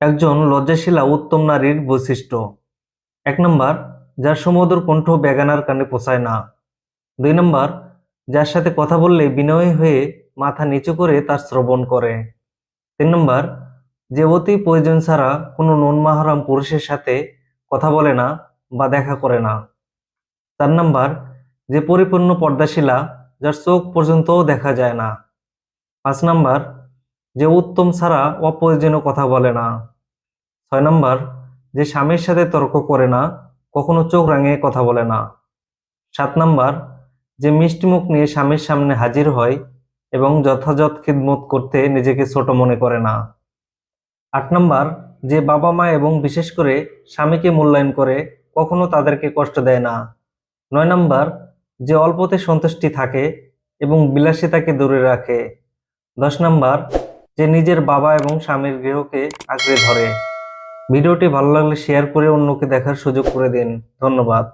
একজন লজ্জাশীলা উত্তম নারীর বৈশিষ্ট্য। এক নম্বর, যার সমুদ্র কণ্ঠ বেগানার কানে পোষায় না। দুই নম্বর, যার সাথে কথা বললে বিনয়ী হয়ে মাথা নিচু করে তার শ্রবণ করে। তিন নম্বর, যে অতি প্রয়োজন ছাড়া কোনো নন্মাহারাম পুরুষের সাথে কথা বলে না বা দেখা করে না। চার নম্বর, যে পরিপূর্ণ পর্দাশিলা যার চোখ পর্যন্তও দেখা যায় না। পাঁচ নম্বর যে উত্তম ছাড়া অপ্রয়োজনীয় কথা বলে না। ছয় নম্বর, যে স্বামীর সাথে তর্ক করে না, কখনো চোখ রাঙিয়ে কথা বলে না। সাত নম্বর, যে মিষ্টিমুখ নিয়ে স্বামীর সামনে হাজির হয় এবং যথাযথ খিদমত করতে নিজেকে ছোট মনে করে না। আট নম্বর, যে বাবা মা এবং বিশেষ করে স্বামীকে মূল্যায়ন করে কখনো তাদেরকে কষ্ট দেয় না। নয় নম্বর, যে অল্পতে সন্তুষ্টি থাকে এবং বিলাসিতাকে দূরে রাখে। দশ নম্বর যে নিজের বাবা এবং স্বামীর গৃহকে আঁকড়ে ধরে। ভিডিওটি ভালো লাগলে শেয়ার করে অন্যকে দেখার সুযোগ করে দিন। ধন্যবাদ।